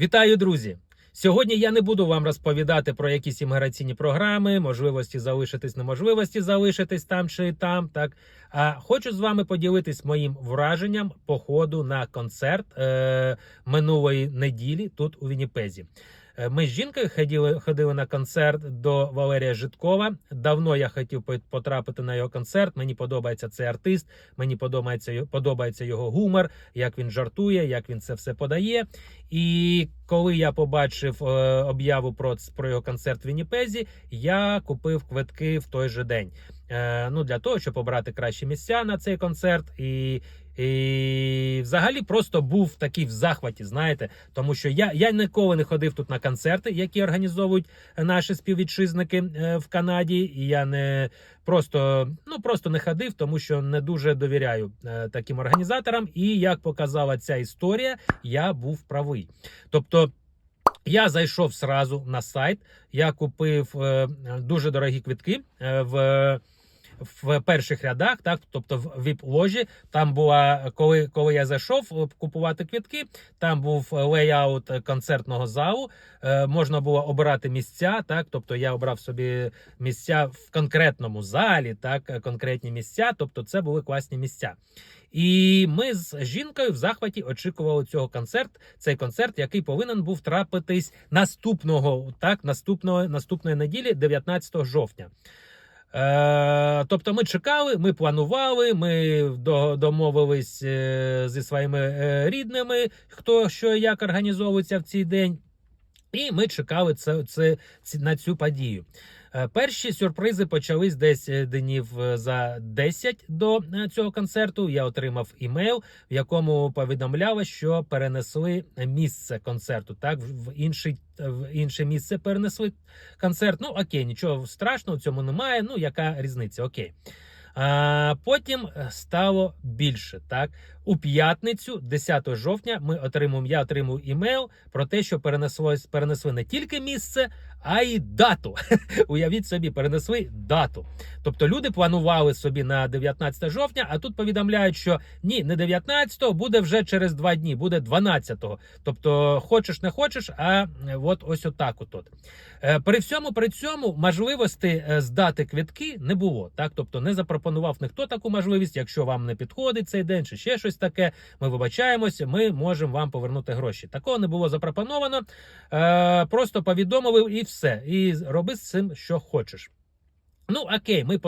Вітаю, друзі! Сьогодні я не буду вам розповідати про якісь імміграційні програми, можливості залишитись, неможливості залишитись там чи там. Так а хочу з вами поділитись моїм враженням походу на концерт е- минулої неділі тут у Вінніпезі. Е, Ми з жінкою ходили, ходили на концерт до Валерія Житкова. Давно я хотів по- потрапити на його концерт. Мені подобається цей артист, мені подобається, подобається його гумор, як він жартує, як він це все подає. І коли я побачив е, об'яву про, про його концерт в Вінніпезі, я купив квитки в той же день. Е, ну, для того, щоб обрати кращі місця на цей концерт. І, і взагалі просто був такий в захваті, знаєте, тому що я, я ніколи не ходив тут на концерти, які організовують наші співвітчизники е, в Канаді. І я не просто, ну, просто не ходив, тому що не дуже довіряю е, таким організаторам. І як показала ця історія, я був правий. Тобто. Я зайшов сразу на сайт. Я купив е, дуже дорогі квитки е, в. В перших рядах, так тобто в віп-ложі, там була коли, коли я зайшов купувати квитки, там був лейаут концертного залу. Е, можна було обирати місця. Так, тобто я обрав собі місця в конкретному залі, так конкретні місця. Тобто, це були класні місця. І ми з жінкою в захваті очікували цього концерт. Цей концерт, який повинен був трапитись наступного, так, наступного наступної неділі, 19 жовтня. Е, тобто ми чекали, ми планували, ми до- домовились е, зі своїми е, рідними, хто що як організовується в цей день. І ми чекали це, це, на цю подію. Е, Перші сюрпризи почались десь е, днів е, за 10 до цього концерту. Я отримав імейл, в якому повідомляли, що перенесли місце концерту. Так, в інший в інше місце перенесли концерт. Ну окей, нічого страшного в цьому немає. Ну яка різниця? Окей. А, потім стало більше. Так, у п'ятницю, 10 жовтня, ми отримуємо. Я отримав імейл про те, що перенеслось перенесли не тільки місце, а й дату. Уявіть собі, перенесли дату. Тобто люди планували собі на 19 жовтня, а тут повідомляють, що ні, не 19-го, буде вже через два дні, буде 12-го. Тобто, хочеш не хочеш, а е, от ось отак. От. Е, При всьому при цьому можливості е, здати квитки не було. Так, тобто не запропонував ніхто таку можливість. Якщо вам не підходить цей день, чи ще щось таке, ми вибачаємося, ми можемо вам повернути гроші. Такого не було запропоновано. Е, Просто повідомили і все. І роби з цим, що хочеш. Ну, окей, ми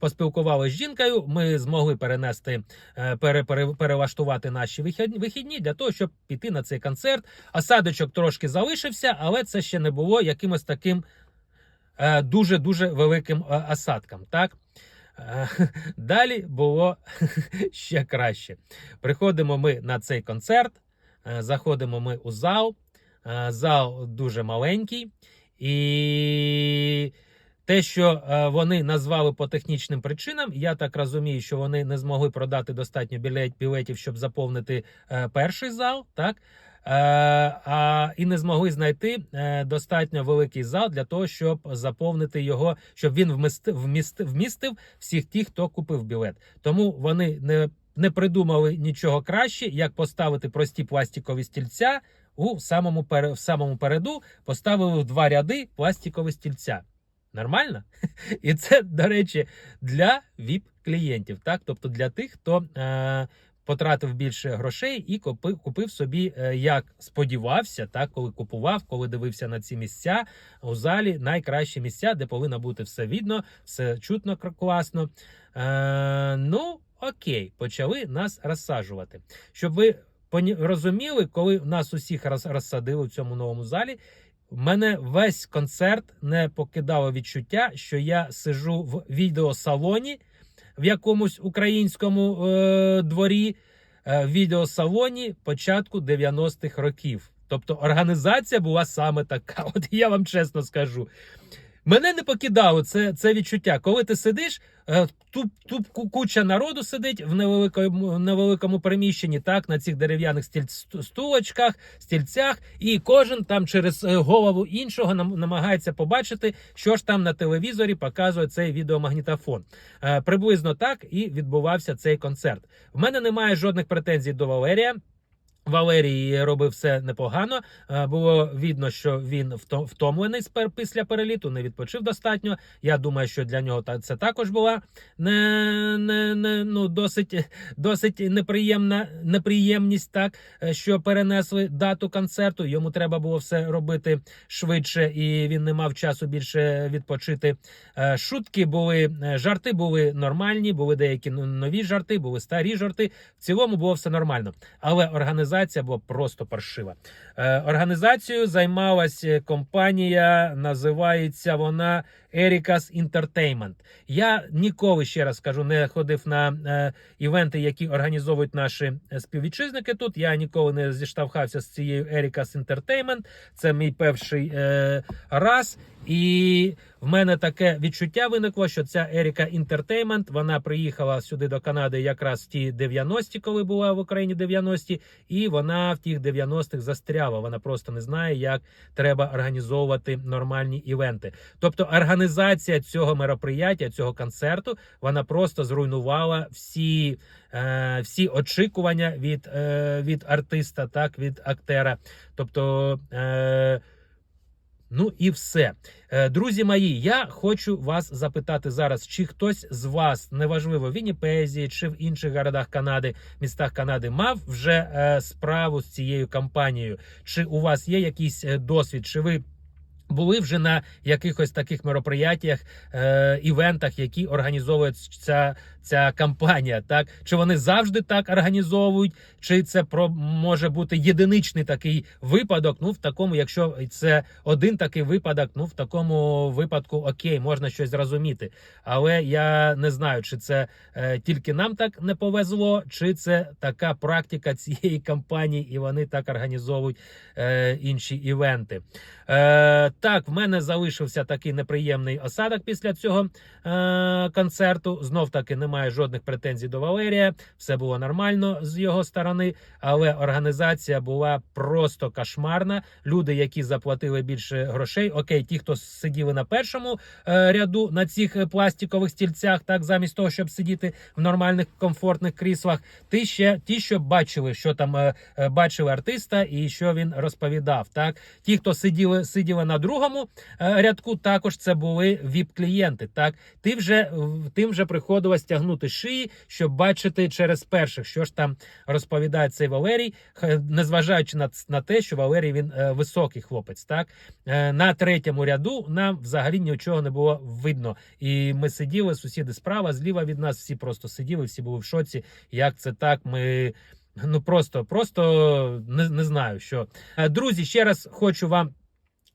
поспілкувалися з жінкою. Ми змогли перенести, е, пере, пере, перелаштувати наші вихідні, для того, щоб піти на цей концерт. Осадочок трошки залишився, але це ще не було якимось таким е, дуже-дуже великим е, осадком. Так? Далі було ще краще. Приходимо ми на цей концерт, е, заходимо ми у зал. Е, Зал дуже маленький, і те, що е, вони назвали по технічним причинам, я так розумію, що вони не змогли продати достатньо білетів, щоб заповнити перший зал, так? Е, а, і не змогли знайти е, достатньо великий зал для того, щоб заповнити його, щоб він вмістив, вмістив, вмістив всіх тих, хто купив білет. Тому вони не, не придумали нічого краще, як поставити прості пластикові стільця у самому, в самому переду, поставили в два ряди пластикові стільця. Нормально? І це, до речі, для ВІП-клієнтів, так? Тобто для тих, хто е, потратив більше грошей і купив, купив собі, е, як сподівався, так, коли купував, коли дивився на ці місця у залі, найкращі місця, де повинно бути все видно, все чутно класно. Е, ну, окей, почали нас розсаджувати. Щоб ви поні- розуміли, коли нас усіх роз- розсадили в цьому новому залі. Мене весь концерт не покидало відчуття, що я сижу в відеосалоні в якомусь українському е, дворі, е, відеосалоні початку 90-х років. Тобто організація була саме така. От я вам чесно скажу. Мене не покидало це, це відчуття. Коли ти сидиш, е, тут, тут ку- куча народу сидить в невеликому, невеликому приміщенні, так, на цих дерев'яних стулочках, стільцях, і кожен там через е, голову іншого нам, намагається побачити, що ж там на телевізорі показує цей відеомагнітофон. Е, приблизно так і відбувався цей концерт. В мене немає жодних претензій до Валерія. Валерій робив все непогано. Е, Було видно, що він вто- втомлений після переліту, не відпочив достатньо. Я думаю, що для нього це також була не, не, не ну досить, досить неприємна неприємність, так е, що перенесли дату концерту. Йому треба було все робити швидше, і він не мав часу більше відпочити. Е, Шутки були, жарти були нормальні, були деякі нові жарти, були старі жарти. В цілому було все нормально. Але організація була просто паршива. Е, Організацією займалася компанія, називається вона Ericas Entertainment. Я ніколи ще раз кажу, не ходив на е, івенти, які організовують наші е, співвітчизники. Тут я ніколи не зіштовхався з цією Ericas Entertainment. Це мій перший е, раз. І в мене таке відчуття виникло, що ця Еріка Entertainment, вона приїхала сюди до Канади якраз в ті 90-ті, коли була в Україні 90-ті, і вона в тих 90-х застряла. Вона просто не знає, як треба організовувати нормальні івенти. Тобто організація цього мероприяття, цього концерту, вона просто зруйнувала всі, е, всі очікування від, е, від артиста, так, від актера. Тобто. Е, Ну і все. Е, Друзі мої, я хочу вас запитати зараз, чи хтось з вас, неважливо в Вінніпезі чи в інших городах Канади, містах Канади, мав вже е, справу з цією кампанією? Чи у вас є якийсь е, досвід? Чи ви були вже на якихось таких мероприятіях, е, івентах, які організовує ця, кампанія? Так чи вони завжди так організовують, чи це про може бути єдиничний такий випадок? Ну в такому, якщо це один такий випадок, ну в такому випадку окей, можна щось зрозуміти. Але я не знаю, чи це е, тільки нам так не повезло, чи це така практика цієї кампанії, і вони так організовують е, інші івенти. Е, так, в мене залишився такий неприємний осадок після цього е, концерту. Знов таки немає жодних претензій до Валерія. Все було нормально з його сторони, але організація була просто кошмарна. Люди, які заплатили більше грошей, окей, ті, хто сиділи на першому е, ряду на цих е, пластикових стільцях, так замість того, щоб сидіти в нормальних комфортних кріслах, ті ще ті, що бачили, що там е, е, бачили артиста і що він розповідав. Так, ті, хто сиділи, сиділи на другому е, рядку, також це були віп-клієнти. Так, ти вже тим вже приходилось шиї, щоб бачити через перших, що ж там розповідає цей Валерій, незважаючи на, на те, що Валерій він е, високий хлопець. Так Е, на третьому ряду нам взагалі нічого не було видно. І ми сиділи, сусіди справа, зліва від нас, всі просто сиділи, всі були в шоці. Як це так? Ми. Ну просто, просто не, не знаю що. Е, Друзі, ще раз хочу вам.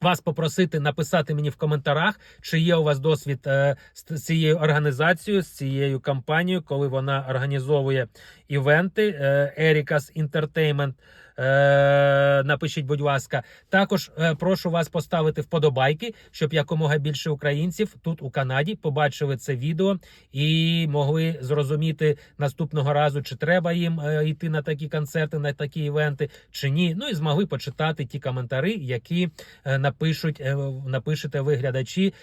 Вас попросити написати мені в коментарях, чи є у вас досвід е, з цією організацією, з цією компанією, коли вона організовує івенти е, Ericas Entertainment. Е, напишіть, будь ласка. Також е, прошу вас поставити вподобайки, щоб якомога більше українців тут у Канаді побачили це відео і могли зрозуміти наступного разу, чи треба їм е, йти на такі концерти, на такі івенти, чи ні. Ну і змогли почитати ті коментарі, які напишуть, напишете ви глядачі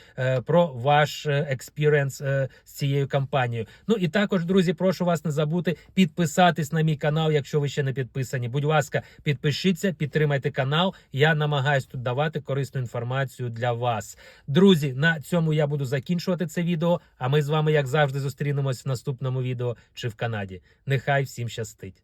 про ваш експіріенс з цією кампанією. Ну і також, друзі, прошу вас не забути підписатись на мій канал, якщо ви ще не підписані. Будь підпишіться, підтримайте канал. Я намагаюсь тут давати корисну інформацію для вас. Друзі, на цьому я буду закінчувати це відео. А ми з вами, як завжди, зустрінемось в наступному відео чи в Канаді. Нехай всім щастить.